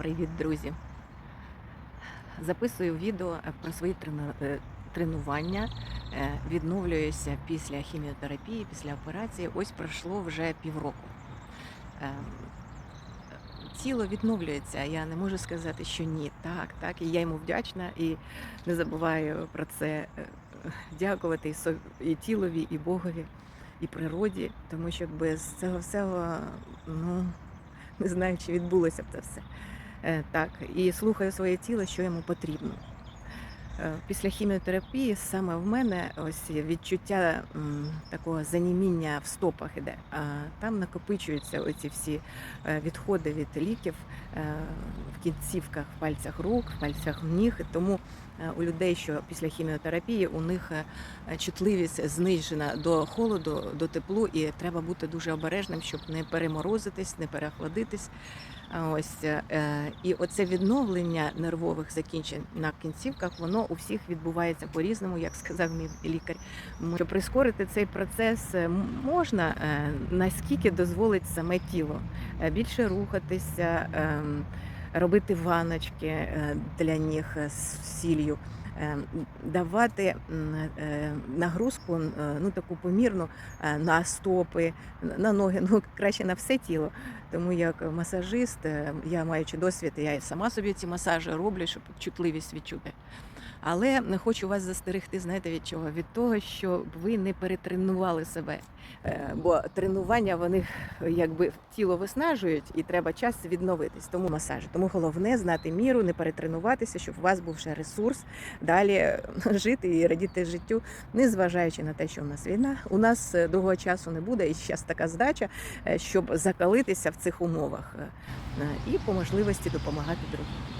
Привіт, друзі! Записую відео е, про свої е, тренування. Е, Відновлююся після хіміотерапії, після операції. Ось пройшло вже півроку. Тіло відновлюється. Я не можу сказати, що ні. Так, так. І я йому вдячна і не забуваю про це дякувати і тілові, і Богові, і природі, тому що без цього всього, ну не знаю, чи відбулося б це все. Е, Так, і слухаю своє тіло, що йому потрібно. Е, Після хіміотерапії саме в мене ось відчуття такого заніміння в стопах іде. Там накопичуються оці всі е, відходи від ліків кінцівках, в пальцях рук, в пальцях ніг. Тому е, у людей, що після хіміотерапії, у них е, чутливість знижена до холоду, до теплу, і треба бути дуже обережним, щоб не переморозитись, не переохладитись. Ось е, і оце відновлення нервових закінчень на кінцівках, воно у всіх відбувається по-різному, як сказав мій лікар. Щоб прискорити цей процес можна наскільки дозволить саме тіло більше рухатися, ем, робити ваночки е, для ніг е, з сіллю. е, Давати нагрузку ну таку помірну на стопи, на ноги, ну краще на все тіло. Тому як масажист, я маючи досвід, я сама собі ці масажі роблю, щоб чутливість відчути. Але хочу вас застерегти, знаєте від чого? Від того, щоб ви не перетренували себе. Е, Бо тренування вони якби тіло виснажують і треба час відновитись. Тому масаж. Тому головне знати міру, не перетренуватися, щоб у вас був ще ресурс далі е, жити і радіти життю, незважаючи на те, що в нас війна. У нас е, довгого часу не буде, і зараз така здача, щоб закалитися в цих умовах і по можливості допомагати другим.